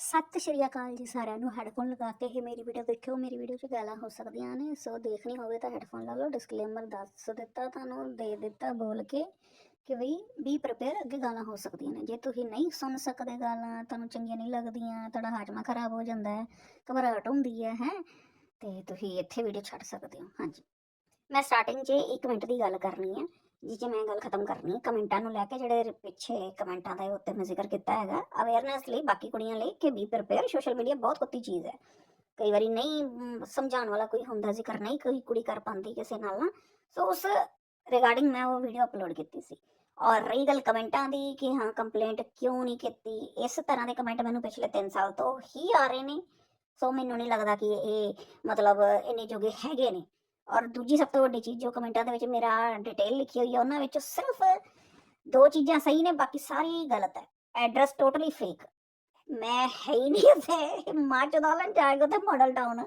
ਸਤਿ ਸ਼੍ਰੀ ਅਕਾਲ ਜੀ ਸਾਰਿਆਂ ਨੂੰ। ਹੈੱਡਫੋਨ ਲਗਾ ਕੇ ਹੀ ਮੇਰੀ ਵੀਡੀਓ ਦੇਖਿਓ। ਮੇਰੀ ਵੀਡੀਓ 'ਚ ਗਾਲਾਂ ਹੋ ਸਕਦੀਆਂ ਨੇ, ਸੋ ਦੇਖਣੀ ਹੋਵੇ ਤਾਂ ਹੈੱਡਫੋਨ ਲਾ ਲਓ। ਡਿਸਕਲੇਮਰ ਦੱਸ ਦਿੱਤਾ ਤੁਹਾਨੂੰ ਦੇ ਦਿੱਤਾ ਬੋਲ ਕੇ ਕਿ ਬਈ ਬੀ ਪ੍ਰਪੇਅਰ ਅੱਗੇ ਗਾਲਾਂ ਹੋ ਸਕਦੀਆਂ ਨੇ। ਜੇ ਤੁਸੀਂ ਨਹੀਂ ਸੁਣ ਸਕਦੇ ਗਾਲਾਂ, ਤੁਹਾਨੂੰ ਚੰਗੀਆਂ ਨਹੀਂ ਲੱਗਦੀਆਂ, ਤੁਹਾਡਾ ਹਾਜ਼ਮਾ ਖਰਾਬ ਹੋ ਜਾਂਦਾ ਹੈ, ਘਬਰਾਹਟ ਹੁੰਦੀ ਹੈ ਹੈ, ਤੇ ਤੁਸੀਂ ਇੱਥੇ ਵੀਡੀਓ ਛੱਡ ਸਕਦੇ ਹੋ। ਹਾਂਜੀ। ਮੈਂ ਸਟਾਰਟਿੰਗ 'ਚ 1 ਮਿੰਟ ਦੀ ਗੱਲ ਕਰਨੀ ਹੈ। ਜਿਸ 'ਚ ਮੈਂ ਗੱਲ ਖਤਮ ਕਰਨੀ, ਕਮੈਂਟਾਂ ਨੂੰ ਲੈ ਕੇ ਜਿਹੜੇ ਪਿੱਛੇ ਕਮੈਂਟਾਂ ਦਾ ਉੱਤੇ ਮੈਂ ਜ਼ਿਕਰ ਕੀਤਾ ਹੈਗਾ ਅਵੇਅਰਨੈਸ ਲਈ, ਬਾਕੀ ਕੁੜੀਆਂ ਲਈ ਕਿ ਬੀ ਪ੍ਰਿਪੇਅਰ ਸੋਸ਼ਲ ਮੀਡੀਆ ਬਹੁਤ ਕੁੱਤੀ ਚੀਜ਼ ਹੈ। ਕਈ ਵਾਰੀ ਨਹੀਂ ਸਮਝਾਉਣ ਵਾਲਾ ਕੋਈ ਹੁੰਦਾ, ਜ਼ਿਕਰ ਨਹੀਂ ਕੋਈ ਕੁੜੀ ਕਰ ਪਾਉਂਦੀ ਕਿਸੇ ਨਾਲ ਨਾ। ਸੋ ਉਸ ਰਿਗਾਰਡਿੰਗ ਮੈਂ ਉਹ ਵੀਡੀਓ ਅਪਲੋਡ ਕੀਤੀ ਸੀ। ਔਰ ਰਹੀ ਗੱਲ ਕਮੈਂਟਾਂ ਦੀ ਕਿ ਹਾਂ ਕੰਪਲੇਂਟ ਕਿਉਂ ਨਹੀਂ ਕੀਤੀ? ਇਸ ਤਰ੍ਹਾਂ ਦੇ ਕਮੈਂਟ ਮੈਨੂੰ ਪਿਛਲੇ 3 ਸਾਲ ਤੋਂ ਹੀ ਆ ਰਹੇ ਨੇ। ਸੋ ਮੈਨੂੰ ਨਹੀਂ ਲੱਗਦਾ ਕਿ ਇਹ ਮਤਲਬ ਇੰਨੇ ਜੋਗੇ ਹੈਗੇ ਨੇ। ਔਰ ਦੂਜੀ ਸਭ ਤੋਂ ਵੱਡੀ ਚੀਜ਼ ਜੋ ਕਮੈਂਟਾਂ ਦੇ ਵਿੱਚ ਮੇਰਾ ਡਿਟੇਲ ਲਿਖੀ ਹੋਈ ਹੈ, ਉਹਨਾਂ ਵਿੱਚ ਸਿਰਫ ਦੋ ਚੀਜ਼ਾਂ ਸਹੀ ਨੇ, ਬਾਕੀ ਸਾਰੀ ਗਲਤ ਹੈ। ਐਡਰੈਸ ਟੋਟਲੀ ਫੇਕ ਮੈਂ ਹੈ ਹੀ ਨਹੀਂ ਉੱਥੇ ਮਾਂ ਚੋਦਾਲਨ ਜਾਏਗਾ ਤੇ ਮਾਡਲ ਟਾਊਨ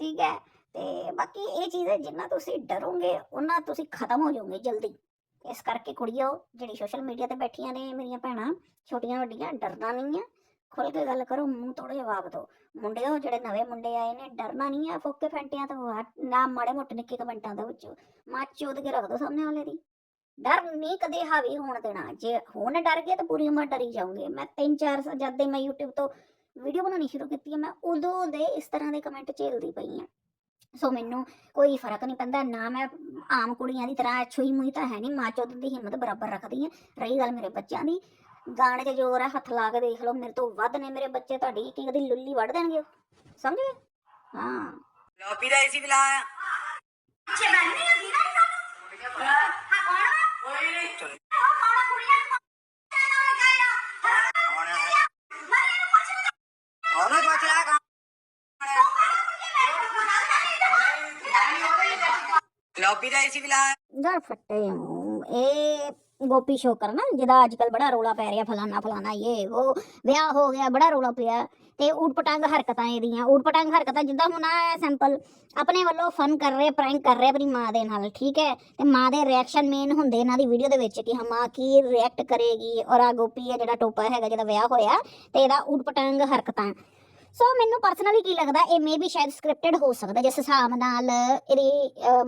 ਠੀਕ ਹੈ? ਤੇ ਬਾਕੀ ਇਹ ਚੀਜ਼ ਹੈ, ਜਿੰਨਾ ਤੁਸੀਂ ਡਰੋਗੇ ਉਹਨਾਂ ਤੁਸੀਂ ਖਤਮ ਹੋ ਜਾਓਗੇ ਜਲਦੀ। ਇਸ ਕਰਕੇ ਕੁੜੀਓ, ਜਿਹੜੀ ਸੋਸ਼ਲ ਮੀਡੀਆ ਤੇ ਬੈਠੀਆਂ ਨੇ ਮੇਰੀਆਂ ਭੈਣਾਂ, ਛੋਟੀਆਂ ਵੱਡੀਆਂ, ਡਰਨਾ ਨਹੀਂ ਹੈ। ਖੁੱਲ ਕੇ ਗੱਲ ਕਰੋ, ਮੂੰਹ ਤੋੜੇ ਜਵਾਬ ਦਿਓ। ਮੁੰਡਿਓ, ਜਿਹੜੇ ਨਵੇਂ ਮੁੰਡੇ ਆਏ ਨੇ, ਡਰਨਾ ਨਹੀਂ ਹੈ ਫੋਕੇ ਫੈਂਟਿਆਂ ਤੋਂ ਹਟ- ਨਾ ਮਾੜੇ ਮੋਟੇ ਨਿੱਕੇ ਕਮੈਂਟਾਂ ਦੇ ਵਿੱਚ ਮੱਚ ਚੋਦ ਕੇ ਰੱਖ ਦੋ ਸਾਹਮਣੇ ਵਾਲੇ ਦੀ। ਡਰ ਨਹੀਂ ਕਦੇ ਹਾਵੀ ਹੋਣ ਦੇਣਾ। ਜੇ ਹੁਣ ਡਰ ਗਏ ਤਾਂ ਪੂਰੀ ਉਮਰ ਡਰੀ ਜਾਓਗੇ ਮੈਂ ਤਿੰਨ ਚਾਰ ਸ- ਜਦ ਦੇ ਮੈਂ YouTube ਤੋਂ ਵੀਡੀਓ ਬਣਾਉਣੀ ਸ਼ੁਰੂ ਕੀਤੀ ਹੈ ਮੈਂ ਉਦੋਂ ਦੇ ਇਸ ਤਰ੍ਹਾਂ ਦੇ ਕਮੈਂਟ ਝੇਲਦੀ ਪਈ ਹਾਂ ਸੋ ਮੈਨੂੰ ਕੋਈ ਫ਼ਰਕ ਨਹੀਂ ਪੈਂਦਾ, ਨਾ ਮੈਂ ਆਮ ਕੁੜੀਆਂ ਦੀ ਤਰ੍ਹਾਂ ਛੁਈ ਮੁਈ ਤਾਂ ਹੈ ਨਹੀਂ, ਮਾਂ ਚੋਦ ਦੀ ਹਿੰਮਤ ਬਰਾਬਰ ਰੱਖਦੀ ਹਾਂ ਰਹੀ ਗੱਲ ਮੇਰੇ ਬੱਚਿਆਂ ਦੀ। ਗਾਣੇ 'ਚ ਜ਼ੋਰ ਹੈ ਹੱਥ ਲਾ ਕੇ ਦੇਖ ਲਓ ਮੇਰੇ ਤੋਂ ਵੱਧ ਨੇ ਮੇਰੇ ਬੱਚੇ ਤੁਹਾਡੀ ਕੀ ਕਦੀ ਲੁੱਲੀ ਵੱਢ ਦੇਣਗੇ ਉਹ। ਸਮਝ? ਗਏ ਹਾਂ। ਲੋਪੀ ਦਾ ਏਸੀ ਬਿਲਾ ਆਇਆ ਪਿੱਛੇ ਬੰਨੇ ਨਾ ਦੀਦਾ ਨਹੀਂ ਸਾਨੂੰ ਹਾਂ ਕੌਣ ਵਾ ਕੋਈ ਨਹੀਂ। ਚਲੋ। ਉਹ ਕੌਣ ਕੁੜੀਆਂ ਨੂੰ ਨਾ ਲਗਾਇਆ ਆਉਣਾ ਹੈ ਮਰੇ ਨੂੰ ਪੁੱਛ ਲੈ ਉਹਨੂੰ ਪੁੱਛ ਲੈ ਕੌਣ ਹੈ ਲੋਪੀ ਦਾ ਏਸੀ ਬਿਲਾ ਆਇਆ ਯਾਰ ਫੱਟੇ ਮੂੰਹ ਇਹ ਗੋਪੀ ਸ਼ੋਕਰ ਨਾ ਜਿਹਦਾ ਅੱਜ ਕੱਲ ਬੜਾ ਰੋਲਾ ਪੈ ਰਿਹਾ, ਫਲਾਨਾ ਫਲਾਨਾ ਇਹ, ਉਹ ਵਿਆਹ ਹੋ ਗਿਆ, ਬੜਾ ਰੋਲਾ ਪਿਆ। ਤੇ ਊਟ ਪਟੰਗ ਹਰਕਤਾਂ ਇਹਦੀਆਂ, ਊਟ ਪਟੰਗ ਹਰਕਤਾਂ ਜਿੱਦਾਂ ਹੁਣ ਆ ਸੈਂਪਲ ਆਪਣੇ ਵੱਲੋਂ ਫਨ ਕਰ ਰਹੇ ਪ੍ਰੈਂਕ ਕਰ ਰਹੇ ਆਪਣੀ ਮਾਂ ਦੇ ਨਾਲ, ਠੀਕ ਹੈ? ਤੇ ਮਾਂ ਦੇ ਰਿਐਕਸ਼ਨ ਮੇਨ ਹੁੰਦੇ ਇਹਨਾਂ ਦੀ ਵੀਡੀਓ ਦੇ ਵਿੱਚ ਕਿ ਹਾਂ, ਮਾਂ ਕੀ ਰਿਐਕਟ ਕਰੇਗੀ, ਔਰ ਆ ਗੋਪੀ ਹੈ ਜਿਹੜਾ ਟੋਪਾ ਹੈਗਾ, ਜਿਹਦਾ ਵਿਆਹ ਹੋਇਆ, ਤੇ ਇਹਦਾ ਊਟ ਪਟੰਗ ਹਰਕਤਾਂ। ਸੋ ਮੈਨੂੰ ਪਰਸਨਲੀ ਕੀ ਲੱਗਦਾ, ਇਹ ਮੇ ਵੀ ਸ਼ਾਇਦ ਸਕ੍ਰਿਪਟਡ ਹੋ ਸਕਦਾ, ਜਿਸ ਹਿਸਾਬ ਨਾਲ ਇਹਦੀ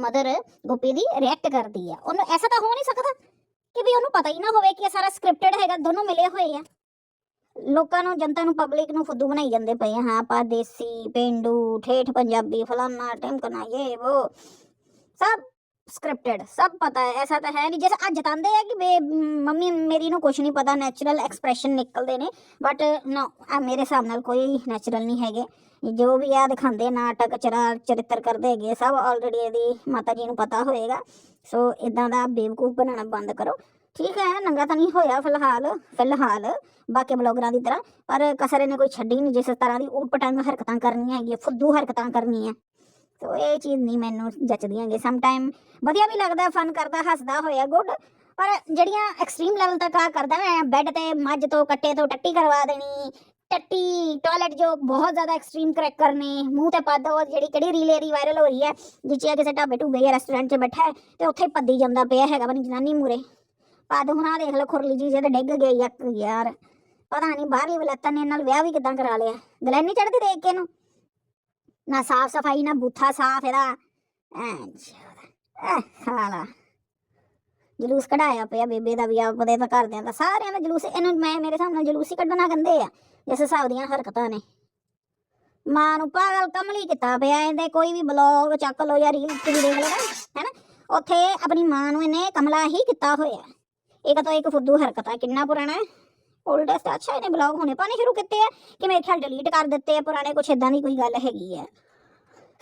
ਮਦਰ ਗੋਪੀ ਦੀ ਰਿਐਕਟ ਕਰਦੀ ਆ। ਉਹਨੂੰ ਐਸਾ ਤਾਂ ਹੋ ਨਹੀਂ ਸਕਦਾ? ਕਿ ਵੀ ਉਹਨੂੰ ਪਤਾ ਹੀ ਨਾ ਹੋਵੇ ਕਿ ਇਹ ਸਾਰਾ ਸਕ੍ਰਿਪਟਡ ਹੈਗਾ, ਦੋਨੋਂ ਮਿਲੇ ਹੋਏ ਆ। ਲੋਕਾਂ ਨੂੰ, ਜਨਤਾ ਨੂੰ ਪਬਲਿਕ ਨੂੰ ਫੁੱਦੂ ਬਣਾਈ ਜਾਂਦੇ ਪਏ ਹਾਂ, ਆਪਾਂ ਦੇਸੀ, ਪਿੰਡੂ, ਠੇਠ ਪੰਜਾਬੀ, ਫਲਾਨਾ ਟਿਮਕਣਾ ਇਹ ਉਹ ਸਭ ਸਕ੍ਰਿਪਟਡ ਸਭ ਪਤਾ ਹੈ ਐਸਾ ਤਾਂ ਹੈ ਨਹੀਂ ਜਿਸ ਅੱਜ ਜਤਾਉਂਦੇ ਆ ਕਿ ਬੇ ਮੰਮੀ ਮੇਰੀ ਨੂੰ ਕੁਝ ਨਹੀਂ ਪਤਾ ਨੈਚੁਰਲ ਐਕਸਪ੍ਰੈਸ਼ਨ ਨਿਕਲਦੇ ਨੇ ਬਟ ਨਾ ਮੇਰੇ ਹਿਸਾਬ ਨਾਲ ਕੋਈ ਨੈਚੁਰਲ ਨਹੀਂ ਹੈਗੇ ਜੋ ਵੀ ਆ ਦਿਖਾਉਂਦੇ ਨਾਟਕ ਚਰਾ ਚਰਿੱਤਰ ਕਰਦੇ ਹੈਗੇ ਸਭ ਆਲਰੇਡੀ ਇਹਦੀ ਮਾਤਾ ਜੀ ਨੂੰ ਪਤਾ ਹੋਏਗਾ ਸੋ ਇਦਾਂ ਦਾ ਬੇਵਕੂਫ ਬਣਾਉਣਾ ਬੰਦ ਕਰੋ ਠੀਕ ਹੈ ਨੰਗਾ ਤਾਂ ਨਹੀਂ ਹੋਇਆ ਫਿਲਹਾਲ ਫਿਲਹਾਲ ਬਾਕੀ ਬਲੌਗਰਾਂ ਦੀ ਤਰ੍ਹਾਂ ਪਰ ਕਸਰ ਇਹਨੇ ਕੋਈ ਛੱਡੀ ਨਹੀਂ ਜਿਸ ਤਰ੍ਹਾਂ ਦੀ ਊਟ ਪਟੰਗ ਹਰਕਤਾਂ ਕਰਨੀਆਂ ਹੈਗੀਆਂ ਫੁੱਦੂ ਹਰਕਤਾਂ ਕਰਨੀਆਂ ਸੋ ਇਹ ਚੀਜ਼ ਨਹੀਂ ਮੈਨੂੰ ਜੱਚਦੀਆਂ ਹੈਗੀ। ਸਮ ਟਾਈਮ ਵਧੀਆ ਵੀ ਲੱਗਦਾ ਫਨ ਕਰਦਾ, ਹੱਸਦਾ ਹੋਇਆ ਗੁੱਡ ਪਰ ਜਿਹੜੀਆਂ ਐਕਸਟ੍ਰੀਮ ਲੈਵਲ ਤੱਕ ਆ ਕਰਦਾ ਨਾ ਬੈੱਡ ਤੇ ਮੱਝ ਤੋਂ, ਕੱਟੇ ਤੋਂ ਟੱਟੀ ਕਰਵਾ ਦੇਣੀ, ਟੱਟੀ ਟਾਇਲਟ ਜੋ ਬਹੁਤ ਜ਼ਿਆਦਾ ਐਕਸਟ੍ਰੀਮ ਕਰੈਕਰ ਨੇ ਮੂੰਹ ਤੇ ਪੱਦ, ਉਹ ਜਿਹੜੀ ਕਿਹੜੀ ਰੀਲ ਇਹਦੀ ਵਾਇਰਲ ਹੋ ਰਹੀ ਹੈ ਜਿੱਚੇ ਆ ਕਿਸੇ ਢਾਬੇ ਢੂਬੇ ਜਾਂ ਰੈਸਟੋਰੈਂਟ 'ਚ ਬੈਠਾ ਹੈ, ਤੇ ਉੱਥੇ ਪੱਦੀ ਜਾਂਦਾ ਪਿਆ ਹੈਗਾ ਬਣੀ ਜਨਾਨੀ ਮੂਰੇ ਪੱਦ ਹੁਣ ਹੁਣਾ ਦੇਖ ਲਓ, ਖੁਰਲੀ ਜੀ ਜਿਹਦੇ ਡਿੱਗ ਗਈ ਆ ਯਾਰ। ਪਤਾ ਨਹੀਂ ਬਾਹਰਲੀ ਵਲੈਤਨ ਨੇ ਨਾਲ ਵਿਆਹ ਵੀ ਕਿਦਾਂ ਕਰਾ ਲਿਆ। ਗਲੈਨੀ ਚੜਦੀ ਦੇਖ ਕੇ ਇਹਨੂੰ। ਨਾ ਸਾਫ਼ ਸਫ਼ਾਈ, ਨਾ ਬੂਥਾ ਸਾਫ਼ ਇਹਦਾ। ਐ ਜਲੂਸ ਕਢਾਇਆ ਪਿਆ ਬੇਬੇ ਦਾ ਵੀ ਆਪਦੇ ਤਾਂ ਘਰਦਿਆਂ ਦਾ। ਸਾਰਿਆਂ ਦਾ ਜਲੂਸ, ਇਹਨੂੰ ਮੈਂ, ਮੇਰੇ ਹਿਸਾਬ ਨਾਲ ਜਲੂਸ ਹੀ ਕੱਢਣਾ ਕਹਿੰਦੇ ਆ, ਜਿਸ ਹਿਸਾਬ ਦੀਆਂ ਹਰਕਤਾਂ ਨੇ। ਮਾਂ ਨੂੰ ਪਾਗਲ ਕਮਲੀ ਕੀਤਾ ਪਿਆ, ਇਹਦੇ ਕੋਈ ਵੀ ਬਲੌਗ ਚੱਕ ਲੋ ਜਾਂ ਰੀਲ ਵੀ ਦੇਖ ਲਓ ਹੈਨਾ? ਉੱਥੇ ਆਪਣੀ ਮਾਂ ਨੂੰ ਇਹਨੇ ਕਮਲਾ ਹੀ ਕੀਤਾ ਹੋਇਆ। ਇਹ ਤੋਂ ਇੱਕ ਫੁੱਦੂ ਹਰਕਤਾਂ ਕਿੰਨਾ ਪੁਰਾਣਾ ਹੈ। 올ਡੈਸਟ ਅੱਛਾ, ਇਹਨੇ ਬਲੌਗ ਹੁਣੇ। ਪਾਣੇ ਸ਼ੁਰੂ ਕੀਤੇ ਆ ਕਿ ਮੇਰੇ ਖਿਆਲ ਡਿਲੀਟ ਕਰ ਦਿੱਤੇ ਆ, ਪੁਰਾਣੇ ਕੁਛ ਇਦਾਂ ਦੀ ਕੋਈ ਗੱਲ ਹੈਗੀ ਹੈ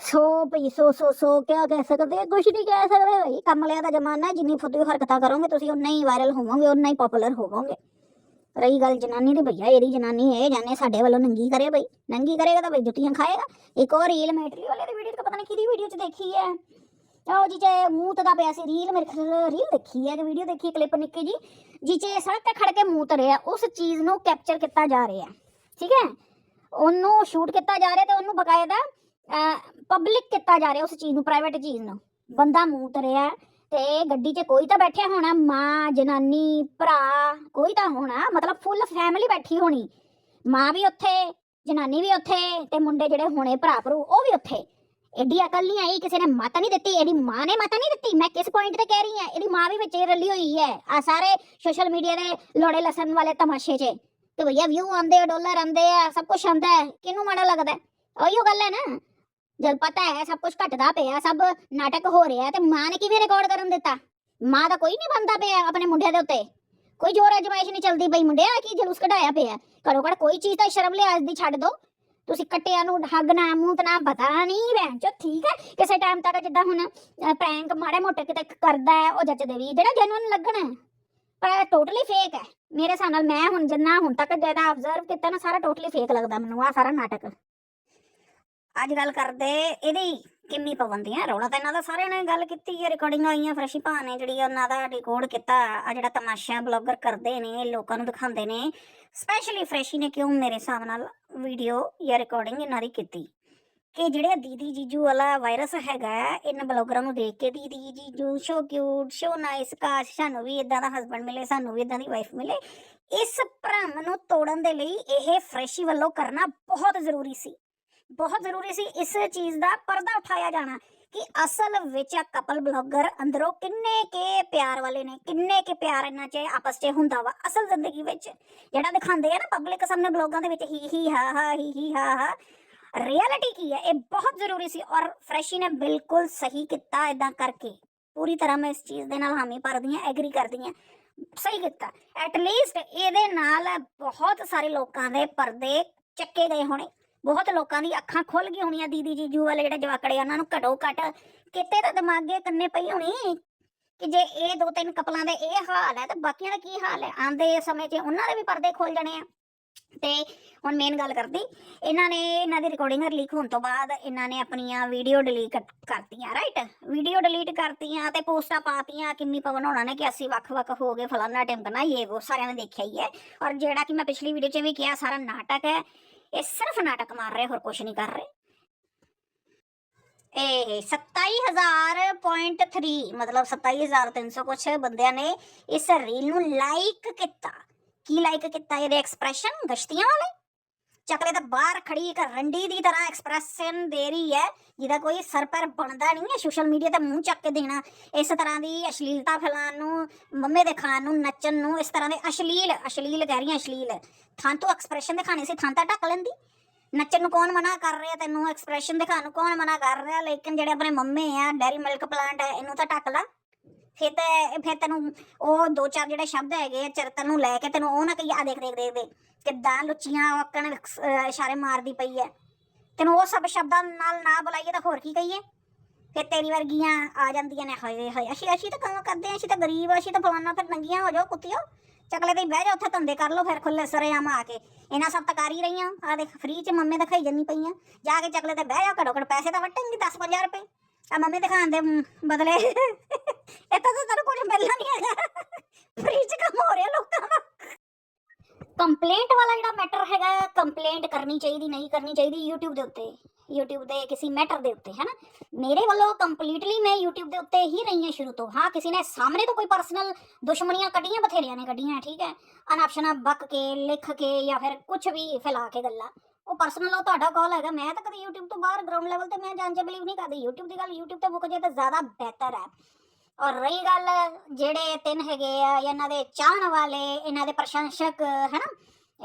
ਸੋ ਭਈ, ਸੋ ਸੋ ਸੋ ਕਿਆ ਕਹਿ ਸਕਦੇ ਆ? ਕੁਛ ਨਹੀਂ ਕਹਿ ਸਕਦੇ ਭਾਈ। ਕਮਲਿਆਂ ਦਾ ਜ਼ਮਾਨਾ ਜਿੰਨੀ ਫੁੱਦੂ ਹਰਕਤਾਂ ਕਰੋਗੇ ਤੁਸੀਂ ਉਨਾ ਹੀ ਵਾਇਰਲ ਹੋਵੋਗੇ ਉਨਾ ਹੀ ਪਪੂਲਰ ਹੋਵੋਗੇ। ਰਹੀ ਗੱਲ ਜਨਾਨੀ ਦੀ, ਭਈਆ, ਇਹਦੀ ਜਨਾਨੀ ਇਹ ਜਾਨੇ ਸਾਡੇ ਵੱਲੋਂ ਨੰਗੀ ਕਰੇ ਬਈ। ਨੰਗੀ ਕਰੇਗਾ ਤਾਂ ਬਈ ਜੁੱਤੀਆਂ ਖਾਏਗਾ। ਇੱਕ ਹੋਰ ਰੀਲ ਮੈਟਰੀ ਵਾਲੇ ਦੀ ਵੀਡੀਓ ਤਾਂ ਪਤਾ ਨਹੀਂ ਕਿਹਦੀ ਵੀਡੀਓ 'ਚ ਦੇਖੀ ਹੈ। ਉਹ ਜੀ, ਜੇ ਮੂੰਹ ਤੇ ਦਾ ਪਿਆ ਸੀ ਰੀਲ, ਮੇਰੇ ਖਿਆਲ ਰੀਲ ਦੇਖੀ ਹੈ ਕਿ ਵੀਡੀਓ ਦੇਖੀ ਕਲਿੱਪ ਨਿੱਕੀ ਜੀ। ਜੀ ਜਿੱਚੇ ਸੜਕ ਤੇ ਖੜ ਕੇ ਮੂੰਹ ਤਰਿਆ, ਉਸ ਚੀਜ਼ ਨੂੰ ਕੈਪਚਰ ਕੀਤਾ ਜਾ ਰਿਹਾ। ਠੀਕ ਹੈ? ਉਹਨੂੰ ਸ਼ੂਟ ਕੀਤਾ ਜਾ ਰਿਹਾ ਤੇ ਉਹਨੂੰ ਬਕਾਇਦਾ ਪਬਲਿਕ ਕੀਤਾ ਜਾ ਰਿਹਾ ਉਸ ਚੀਜ਼ ਨੂੰ ਪ੍ਰਾਈਵੇਟ ਚੀਜ਼ ਨੂੰ। ਬੰਦਾ ਮੂੰਹ ਤਰਿਆ ਤੇ ਗੱਡੀ 'ਚ ਕੋਈ ਤਾਂ ਬੈਠਿਆ ਹੋਣਾ, ਮਾਂ, ਜਨਾਨੀ, ਭਰਾ, ਕੋਈ ਤਾਂ ਹੋਣਾ, ਮਤਲਬ ਫੁੱਲ ਫੈਮਿਲੀ ਬੈਠੀ ਹੋਣੀ। ਮਾਂ ਵੀ ਉੱਥੇ, ਜਨਾਨੀ ਵੀ ਉੱਥੇ ਤੇ ਮੁੰਡੇ ਜਿਹੜੇ ਹੋਣੇ ਭਰਾ ਭਰੂ ਉਹ ਵੀ ਉੱਥੇ। ਐਡੀ ਅਕਲ ਨਹੀਂ ਆਈ, ਕਿਸੇ ਨੇ ਮਤ ਨਹੀਂ ਦਿੱਤੀ, ਇਹਦੀ ਮਾਂ ਨੇ ਮਤ ਨਹੀਂ ਦਿੱਤੀ? ਮੈਂ ਕਿਸ ਪੁਆਇੰਟ ਤੇ ਕਹਿ ਰਹੀ ਹਾਂ? ਇਹਦੀ ਮਾਂ ਵੀ ਵਿੱਚ ਹੀ ਰਲੀ ਹੋਈ ਹੈ, ਆ ਸਾਰੇ ਸੋਸ਼ਲ ਮੀਡੀਆ ਦੇ ਲੋੜੇ ਲਸਣ ਵਾਲੇ ਤਮਾਸ਼ੇ 'ਚ ਤੇ ਭਈਆ ਵਿਊ ਆਉਂਦੇ ਆ ਡਾਲਰ ਆਉਂਦੇ ਆ, ਸਭ ਕੁਝ ਆਉਂਦਾ ਹੈ, ਕਿਹਨੂੰ ਮਾੜਾ ਲੱਗਦਾ? ਉਹੀਓ ਗੱਲ ਹੈ ਨਾ। ਜਦ ਪਤਾ ਹੈ, ਸਭ ਕੁਝ ਘਟਦਾ ਪਿਆ, ਸਭ ਨਾਟਕ ਹੋ ਰਿਹਾ, ਤੇ ਮਾਂ ਨੇ ਕਿਵੇਂ ਰਿਕਾਰਡ ਕਰਨ ਦਿੱਤਾ? ਮਾਂ ਦਾ ਕੋਈ ਨਹੀਂ ਬੰਦਾ ਪਿਆ ਆਪਣੇ ਮੁੰਡਿਆਂ ਦੇ ਉੱਤੇ। ਕੋਈ ਜ਼ੋਰ ਅਜਮਾਇਸ਼ ਨਹੀਂ ਚੱਲਦੀ ਬਈ ਮੁੰਡਿਆ ਕੀ ਜਲੂਸ ਕਢਾਇਆ ਪਿਆ? ਘਰੋਂ ਘੜ ਕੋਈ ਚੀਜ਼ ਤਾਂ ਸ਼ਰਮ ਲਿਆਜ਼ ਦੀ ਛੱਡ ਦੋ। ਤੁਸੀਂ ਕੱਟਿਆਂ ਨੂੰ ਹੱਗ ਨਾ, ਮੂੰਹ ਤੇ ਨਾ, ਪਤਾ ਨਹੀਂ ਭੈਣ ਚੋ ਠੀਕ ਹੈ ਕਿਸੇ ਟਾਈਮ ਤੱਕ ਜਿੱਦਾਂ ਹੁਣ ਪ੍ਰੈਂਕ ਮਾੜੇ ਮੋਟੇ ਕਿਤੇ ਕਰਦਾ ਹੈ, ਉਹ ਜੱਜਦੇ ਵੀ, ਜਿਹੜਾ ਜੈਨੂਇਨ ਲੱਗਣਾ ਪਰ ਟੋਟਲੀ ਫੇਕ ਹੈ। ਮੇਰੇ ਹਿਸਾਬ ਨਾਲ ਮੈਂ ਹੁਣ ਜਿੰਨਾ ਹੁਣ ਤੱਕ ਜਿਹੜਾ ਆਬਜ਼ਰਵ ਕੀਤਾ ਨਾ, ਸਾਰਾ ਟੋਟਲੀ ਫੇਕ ਲੱਗਦਾ ਮੈਨੂੰ ਆ ਸਾਰਾ ਨਾਟਕ। ਅੱਜ ਗੱਲ ਕਰਦੇ ਇਹਦੀ। ਕਿੰਮੀ ਪਾਬੰਦੀ ਰੌਲਾ ਤਾਂ ਇਹਨਾਂ ਦਾ ਸਾਰਿਆਂ ਨੇ ਗੱਲ ਕੀਤੀ ਹੈ ਰਿਕਾਰਡਿੰਗ ਆਈਆਂ ਫਰਸ਼ੀ ਭਾ ਨੇ ਜਿਹੜੀ ਉਹਨਾਂ ਦਾ ਰਿਕਾਰਡ ਕੀਤਾ, ਆ ਜਿਹੜਾ ਤਮਾਸ਼ਾ ਬਲੌਗਰ ਕਰਦੇ ਨੇ ਲੋਕਾਂ ਨੂੰ ਦਿਖਾਉਂਦੇ ਨੇ ਸਪੈਸ਼ਲੀ ਫਰੈਸ਼ੀ ਨੇ ਕਿਉਂ ਮੇਰੇ ਹਿਸਾਬ ਨਾਲ ਵੀਡੀਓ ਜਾਂ ਰਿਕਾਰਡਿੰਗ ਇਹਨਾਂ ਦੀ ਕੀਤੀ। ਕਿ ਜਿਹੜੇ ਦੀਦੀ ਜੀਜੂ ਵਾਲਾ ਵਾਇਰਸ ਹੈਗਾ, ਇਹਨਾਂ ਬਲੌਗਰਾਂ ਨੂੰ ਦੇਖ ਕੇ ਦੀਦੀ ਜੀਜੂ ਸ਼ੋ ਕਿਊਟ ਸ਼ੋ ਨਾਈਸ ਕਾਸ਼ ਸਾਨੂੰ ਵੀ ਇਦਾਂ ਦਾ ਹਸਬੰਡ ਮਿਲੇ, ਸਾਨੂੰ ਵੀ ਇਦਾਂ ਦੀ ਵਾਈਫ ਮਿਲੇ, ਇਸ ਭਰਮ ਨੂੰ ਤੋੜਨ ਦੇ ਲਈ ਇਹ ਫਰੈਸ਼ੀ ਵੱਲੋਂ ਕਰਨਾ ਬਹੁਤ ਜ਼ਰੂਰੀ ਸੀ। ਬਹੁਤ ਜ਼ਰੂਰੀ ਸੀ ਇਸ ਚੀਜ਼ ਦਾ ਪਰਦਾ ਉਠਾਇਆ ਜਾਣਾ ਕਿ ਅਸਲ ਵਿੱਚ ਆ ਕਪਲ ਬਲੌਗਰ ਅੰਦਰੋਂ ਕਿੰਨੇ ਕੇ ਪਿਆਰ ਵਾਲੇ ਨੇ, ਕਿੰਨੇ ਕੇ ਪਿਆਰ ਇਹਨਾਂ 'ਚ ਆਪਸ 'ਚ ਹੁੰਦਾ ਵਾ। ਅਸਲ ਜ਼ਿੰਦਗੀ ਵਿੱਚ ਜਿਹੜਾ ਦਿਖਾਉਂਦੇ ਆ ਨਾ ਪਬਲਿਕ ਸਾਹਮਣੇ ਬਲੌਗਾਂ ਦੇ ਵਿੱਚ ਹੀ ਹੀ ਹਾ ਹਾ ਹੀ ਹੀ ਹਾ ਹਾ ਰਿਐਲਿਟੀ ਕੀ ਹੈ ਇਹ ਬਹੁਤ ਜ਼ਰੂਰੀ ਸੀ ਔਰ ਫਰੈਸ਼ੀ ਨੇ ਬਿਲਕੁਲ ਸਹੀ ਕੀਤਾ ਇਦਾਂ ਕਰਕੇ। ਪੂਰੀ ਤਰ੍ਹਾਂ ਮੈਂ ਇਸ ਚੀਜ਼ ਦੇ ਨਾਲ ਹਾਮੀ ਭਰਦੀ ਹਾਂ ਐਗਰੀ ਕਰਦੀ ਹਾਂ। ਸਹੀ ਕੀਤਾ। ਐਟ ਲੀਸਟ ਇਹਦੇ ਨਾਲ ਬਹੁਤ ਸਾਰੇ ਲੋਕਾਂ ਦੇ ਪਰਦੇ ਚੱਕੇ ਗਏ ਹੋਣੇ। ਬਹੁਤ ਲੋਕਾਂ ਦੀ ਅੱਖਾਂ ਖੁੱਲ ਗਈ ਹੋਣੀਆਂ ਦੀਦੀ ਜੀਜੂ ਵਾਲੇ ਜਿਹੜੇ ਜਵਾਕੜੇ ਉਹਨਾਂ ਨੂੰ ਘਟੋ ਘਟ ਕਿਤੇ ਤਾਂ ਦਿਮਾਗੇ ਕੰਨੇ ਪਈ ਹੋਣੀ ਕਿ ਜੇ ਇਹ ਦੋ ਤਿੰਨ ਕਪਲਾਂ ਦੇ ਇਹ ਹਾਲ ਹੈ ਤਾਂ ਬਾਕੀਆਂ ਦਾ ਕੀ ਹਾਲ ਹੈ? ਆਂਦੇ ਸਮੇਂ 'ਚ ਉਹਨਾਂ ਦੇ ਵੀ ਪਰਦੇ ਖੁੱਲ ਜਾਣੇ ਆ। ਤੇ ਹੁਣ ਮੇਨ ਗੱਲ ਕਰਦੀ, ਇਹਨਾਂ ਨੇ ਇਹਨਾਂ ਦੀ ਰਿਕਾਰਡਿੰਗ ਲੀਕ ਹੋਣ ਤੋਂ ਬਾਅਦ ਇਹਨਾਂ ਨੇ ਆਪਣੀਆਂ ਵੀਡੀਓ ਡਿਲੀਟ ਕਰਤੀਆਂ ਰਾਈਟ ਵੀਡੀਓ ਡਿਲੀਟ ਕਰਤੀਆਂ ਤੇ ਪੋਸਟਾਂ ਪਾਤੀਆਂ, ਕਿੰਨੀ ਪਵਨ ਹੋਣਾ ਨੇ ਕਿ ਅਸੀਂ ਵੱਖ-ਵੱਖ ਹੋ ਗਏ, ਫਲਾਨਾ ਟਿਮਕਣਾ ਇਹ ਉਹ ਸਾਰਿਆਂ ਨੇ ਦੇਖਿਆ ਹੀ ਹੈ। ਔਰ ਜਿਹੜਾ ਕਿ ਮੈਂ ਪਿਛਲੀ ਵੀਡੀਓ 'ਚ ਵੀ ਕਿਹਾ, ਸਾਰਾ ਨਾਟਕ ਹੈ। ਇਹ ਸਿਰਫ ਨਾਟਕ ਮਾਰ ਰਹੇ ਹੋਰ ਕੁਝ ਨਹੀਂ ਕਰ ਰਹੇ ਇਹ 27000.3 ਮਤਲਬ 27300 ਕੁਛ ਬੰਦਿਆਂ ਨੇ ਇਸ ਰੀਲ ਨੂੰ ਲਾਈਕ ਕੀਤਾ ਕੀ ਲਾਈਕ ਕੀਤਾ ਇਹਦੇ ਐਕਸਪ੍ਰੈਸ਼ਨ ਗਸ਼ਤੀਆਂ ਵਾਲੇ ਚੱਕਲੇ ਤਾਂ ਬਾਹਰ ਖੜੀ ਇੱਕ ਰੰਡੀ ਦੀ ਤਰ੍ਹਾਂ ਐਕਸਪ੍ਰੈਸ਼ਨ ਦੇ ਰਹੀ ਹੈ, ਜਿਹਦਾ ਕੋਈ ਸਰ ਪਰ ਬਣਦਾ ਨਹੀਂ ਹੈ ਸੋਸ਼ਲ ਮੀਡੀਆ ਤੇ ਮੂੰਹ ਚੱਕ ਕੇ ਦੇਣਾ। ਇਸ ਤਰ੍ਹਾਂ ਦੀ ਅਸ਼ਲੀਲਤਾ ਫੈਲਾਉਣ ਨੂੰ, ਮੰਮੇ ਦੇ ਖਾਣ ਨੂੰ, ਨੱਚਣ ਨੂੰ, ਇਸ ਤਰ੍ਹਾਂ ਦੇ ਅਸ਼ਲੀਲ ਅਸ਼ਲੀਲ ਕਹਿ ਰਹੀਆਂ ਅਸ਼ਲੀਲ। ਥਾਂ ਤੋਂ ਐਕਸਪ੍ਰੈਸ਼ਨ ਦਿਖਾਣੇ ਸੀ, ਥਾਂ ਤਾਂ ਢੱਕ ਲੈਂਦੀ। ਨੱਚਣ ਨੂੰ ਕੌਣ ਮਨਾ ਕਰ ਰਿਹਾ, ਤੈਨੂੰ ਐਕਸਪ੍ਰੈਸ਼ਨ ਦਿਖਾਉਣ ਨੂੰ ਕੌਣ ਮਨਾ ਕਰ ਰਿਹਾ, ਲੇਕਿਨ ਜਿਹੜੇ ਆਪਣੇ ਮੰਮੇ ਆ ਡੈਰੀ ਮਿਲਕ ਪਲਾਂਟ ਹੈ, ਇਹਨੂੰ ਤਾਂ ਢੱਕ ਲਾ। ਫਿਰ ਤੇ ਫਿਰ ਤੈਨੂੰ ਉਹ ਦੋ ਚਾਰ ਜਿਹੜੇ ਸ਼ਬਦ ਹੈਗੇ ਆ ਚਰਤਨ ਨੂੰ ਲੈ ਕੇ ਤੈਨੂੰ ਉਹ ਨਾ ਕਹੀ ਆ ਦੇਖ ਦੇਖ ਦੇਖ ਦੇਖ ਕਿੱਦਾਂ ਲੁੱਚੀਆਂ ਵਕਣ ਇਸ਼ਾਰੇ ਮਾਰਦੀ ਪਈ ਹੈ ਤੈਨੂੰ ਉਹ ਸਭ ਸ਼ਬਦਾਂ ਨਾਲ ਨਾ ਬੁਲਾਈਏ ਤਾਂ ਹੋਰ ਕੀ ਕਹੀਏ? ਫਿਰ ਤੇਰੀ ਵਰਗੀਆਂ ਆ ਜਾਂਦੀਆਂ ਨੇ ਹਾਏ ਹਾਏ ਅਸੀਂ ਅਸੀਂ ਤਾਂ ਕੰਮ ਕਰਦੇ ਹਾਂ ਅਸੀਂ ਤਾਂ ਗਰੀਬ ਆ, ਅਸੀਂ ਤਾਂ ਫਲਾਨਾ ਫਿਰ ਨੰਗੀਆਂ ਹੋ ਜਾਓ ਕੁੱਤਿਓ। ਚਕਲੇ ਤੇ ਬਹਿ ਜਾ ਉੱਥੇ ਧੰਦੇ ਕਰ ਲਓ ਫਿਰ ਖੁੱਲੇ ਸਰੇਆਮ ਆ ਕੇ। ਇਹਨਾਂ ਸਭ ਤਾਂ ਕਰ ਹੀ ਰਹੀਆਂ ਆ ਦੇਖ ਫ੍ਰੀ ਚ ਮੰਮੇ ਦਿਖਾਈ ਜੰਨੀ ਪਈਆਂ ਜਾ ਕੇ ਚਕਲੇ ਤੇ ਬਹਿ ਜਾ ਘੜੋ ਘੜ ਪੈਸੇ ਤਾਂ ਵਟਣਗੇ 10 50 ਰੁਪਏ। ਆ ਮੰਮੀ ਦਿਖਾਉਣ ਦੇ ਬਦਲੇ। ਇਹ ਤਾਂ ਤੈਨੂੰ ਕੁਝ ਮਿਲਣਾ ਨਹੀਂ ਹੈਗਾ ਫ੍ਰੀ ਚ ਕੰਮ ਹੋ ਰਿਹਾ ਲੋਕਾਂ ਦਾ ਕੰਪਲੇਂਟ ਵਾਲਾ ਜਿਹੜਾ ਮੈਟਰ ਹੈਗਾ ਕੰਪਲੇਂਟ ਕਰਨੀ ਚਾਹੀਦੀ ਨਹੀਂ ਕਰਨੀ ਚਾਹੀਦੀ YouTube ਦੇ ਉੱਤੇ YouTube ਦੇ ਕਿਸੇ ਮੈਟਰ ਦੇ ਉੱਤੇ ਹੈਨਾ ਮੇਰੇ ਵੱਲੋਂ ਕੰਪਲੀਟਲੀ ਮੈਂ YouTube ਦੇ ਉੱਤੇ ਹੀ ਰਹੀ ਹਾਂ ਸ਼ੁਰੂ ਤੋਂ ਹਾਂ ਕਿਸੇ ਨੇ ਸਾਹਮਣੇ ਤੋਂ ਕੋਈ ਪਰਸਨਲ ਦੁਸ਼ਮਣੀਆਂ ਕੱਢੀਆਂ ਬਥੇਰਿਆਂ ਨੇ ਕੱਢੀਆਂ ਠੀਕ ਹੈ ਅਨਾਪਸ਼ਨਾ ਬਕ ਕੇ ਲਿਖ ਕੇ ਜਾਂ ਫਿਰ ਕੁਝ ਵੀ ਫੈਲਾ ਕੇ ਗੱਲਾਂ ਉਹ ਪਰਸਨਲ ਉਹ ਤੁਹਾਡਾ ਕਾਲ ਹੈਗਾ ਮੈਂ ਤਾਂ ਕਦੇ YouTube ਤੋਂ ਬਾਹਰ ਗਰਾਊਂਡ ਲੈਵਲ ਤੇ ਮੈਂ ਜਾਣ ਚ ਬਲੀਵ ਨਹੀਂ ਕਰਦੀ YouTube ਦੀ ਗੱਲ YouTube ਤੇ ਮੁੱਕ ਜੇ ਤਾਂ ਜ਼ਿਆਦਾ ਬਿਹਤਰ ਹੈ ਔਰ ਰਹੀ ਗੱਲ ਜਿਹੜੇ ਤਿੰਨ ਹੈਗੇ ਆ, ਇਹਨਾਂ ਦੇ ਚਾਹਣ ਵਾਲੇ, ਇਹਨਾਂ ਦੇ ਪ੍ਰਸ਼ੰਸਕ, ਹੈਨਾ?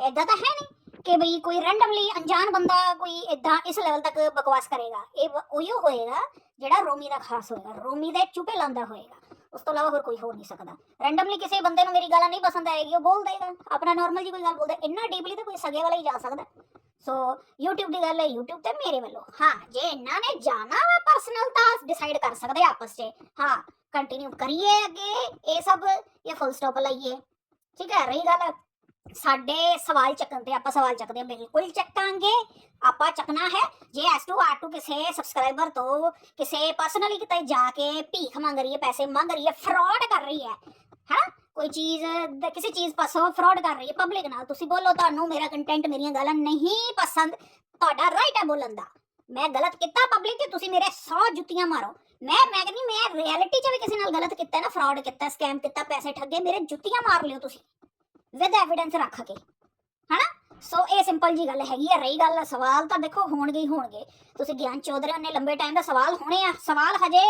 ਇਦਾਂ ਤਾਂ ਹੈ ਨਹੀਂ ਕਿ ਬਈ ਕੋਈ ਰੈਂਡਮਲੀ ਅਣਜਾਣ ਬੰਦਾ ਕੋਈ ਇਦਾਂ ਇਸ ਲੈਵਲ ਤੱਕ ਬਕਵਾਸ ਕਰੇਗਾ। ਇਹ ਵ- ਹੋਏਗਾ ਜਿਹੜਾ ਰੋਮੀ ਦਾ ਖਾਸ ਹੋਏਗਾ, ਰੋਮੀ ਦੇ ਚੁਪੇ ਲਾਂਦਾ ਹੋਏਗਾ। ਉਸ ਤੋਂ ਇਲਾਵਾ ਹੋਰ ਕੋਈ ਹੋ ਨਹੀਂ ਸਕਦਾ। ਰੈਂਡਮਲੀ ਕਿਸੇ ਬੰਦੇ ਨੂੰ ਮੇਰੀ ਗੱਲ ਨਹੀਂ ਪਸੰਦ ਆਏਗੀ, ਉਹ ਬੋਲ ਦੇਗਾ। ਆਪਣਾ ਨਾਰਮਲ ਜੀ ਕੋਈ ਗੱਲ ਬੋਲਦਾ, ਇੰਨਾ ਡੀਪਲੀ ਤਾਂ ਕੋਈ ਸਗੇ ਵਾਲਾ ਹੀ ਜਾ ਸਕਦਾ। ਸੋ YouTube ਦੀ ਗੱਲ ਹੈ, YouTube ਤੇ ਮੇਰੇ ਵੱਲੋਂ। ਹਾਂ, ਜੇ ਇਹਨਾਂ ਨੇ ਜਾਣਾ ਵਾ ਪਰਸਨਲ ਤਾਂ ਡਿਸਾਈਡ ਕਰ ਸਕਦੇ ਆਪਸ 'ਚ। ਹਾਂ ਕੰਟੀਨਿਊ ਕਰੀਏ ਅੱਗੇ, ਇਹ ਸਭ ਜਾਂ ਫੁੱਲ ਸਟਾਪ ਲਾਈਏ। ਠੀਕ ਹੈ, ਰਹੀ ਗੱਲ? ਸਾਡੇ ਸਵਾਲ ਚੱਕਣ ਤੇ ਆਪਾਂ ਸਵਾਲ ਚੱਕਦੇ ਹਾਂ, ਬਿਲਕੁਲ ਚੱਕਾਂਗੇ ਆਪਾਂ ਚੱਕਣਾ ਹੈ, ਜੇ S2 R2 ਕਿਸੇ ਸਬਸਕ੍ਰਾਈਬਰ ਤੋਂ ਕਿਸੇ ਪਰਸਨਲੀ ਕਿਤੇ ਜਾ ਕੇ ਭੀਖ ਮੰਗ ਰਹੀ ਹੈ, ਪੈਸੇ ਮੰਗ ਰਹੀ ਹੈ ਫਰਾਡ ਕਰ ਰਹੀ ਹੈ, ਹੈਨਾ? ਕੋਈ ਚੀਜ਼ ਕਿਸੇ ਚੀਜ਼ ਪਾਸੋਂ ਫਰਾਡ ਕਰ ਰਹੀ ਹੈ ਪਬਲਿਕ ਨਾਲ, ਤੁਸੀਂ ਬੋਲੋ ਤੁਹਾਨੂੰ ਮੇਰਾ ਕੰਟੈਂਟ ਮੇਰੀਆਂ ਗੱਲਾਂ ਨਹੀਂ ਪਸੰਦ, ਤੁਹਾਡਾ ਰਾਈਟ ਹੈ ਬੋਲਣ ਦਾ। ਮੈਂ ਗਲਤ ਕੀਤਾ ਪਬਲਿਕ ਤੇ, ਤੁਸੀਂ ਮੇਰੇ 100 ਜੁੱਤੀਆਂ ਮਾਰੋ। ਮੈਂ ਮੈਂ ਕਹਿੰਦੀ ਮੈਂ ਰਿਐਲਿਟੀ 'ਚ ਵੀ ਕਿਸੇ ਨਾਲ ਗਲਤ ਕੀਤਾ ਨਾ ਫਰਾਡ ਕੀਤਾ ਸਕੈਮ ਕੀਤਾ, ਪੈਸੇ ਠੱਗੇ, ਮੇਰੇ ਜੁੱਤੀਆਂ ਮਾਰ ਲਿਓ ਤੁਸੀਂ ਵਿਦ ਐਵੀਡੈਂਸ ਰੱਖ ਕੇ, ਹਨਾ? ਸੋ ਇਹ ਸਿੰਪਲ ਜੀ ਗੱਲ ਹੈਗੀ ਆ, ਰਹੀ ਗੱਲ ਸਵਾਲ ਤਾਂ ਦੇਖੋ ਹੋਣਗੇ ਹੀ ਹੋਣਗੇ। ਤੁਸੀਂ ਗਿਆਨ ਚੌਧਰੀ ਨੇ ਲੰਬੇ ਟਾਈਮ ਦਾ ਸਵਾਲ ਹੋਣੇ ਆ, ਸਵਾਲ ਹਜੇ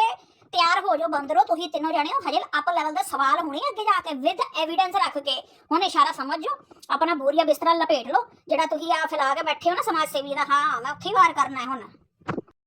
ਤਿਆਰ ਹੋ ਜਾਓ ਬੰਦਰੋ ਤੁਸੀਂ ਤਿੰਨੋਂ ਜਾਣੇ ਹੋ, ਹਜੇ ਅਪ ਲੈਵਲ ਦੇ ਸਵਾਲ ਹੋਣੇ ਆ ਅੱਗੇ ਜਾ ਕੇ ਵਿਦ ਐਵੀਡੈਂਸ ਰੱਖ ਕੇ, ਹੁਣ ਇਸ਼ਾਰਾ ਸਮਝ ਜਾਓ, ਆਪਣਾ ਬੋਰੀਆ ਬਿਸਤਰਾ ਲਪੇਟ ਲਓ, ਜਿਹੜਾ ਤੁਸੀਂ ਆ ਫੈਲਾ ਕੇ ਬੈਠੇ ਹੋ ਨਾ, ਸਮਾਜ ਸੇਵੀ ਦਾ, ਹਾਂ, ਮੈਂ ਉੱਥੇ ਹੀ ਵਾਰ ਕਰਨਾ ਹੈ ਹੁਣ।